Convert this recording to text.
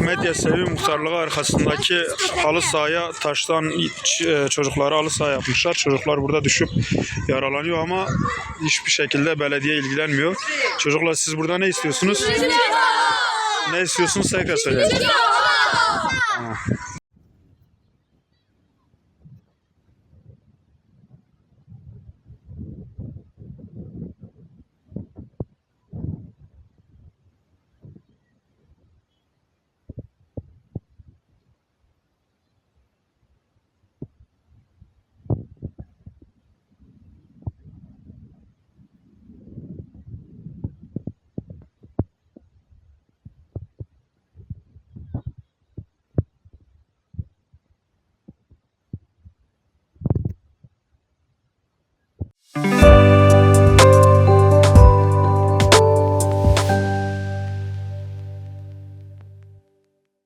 Medya sevi muhtarlığı arkasındaki halı sahaya taştan e, çocukları halı saha yapmışlar. Çocuklar burada düşüp yaralanıyor ama hiçbir şekilde belediye ilgilenmiyor. Çocuklar siz burada ne istiyorsunuz? Ne istiyorsunuz tekrar söyleyin.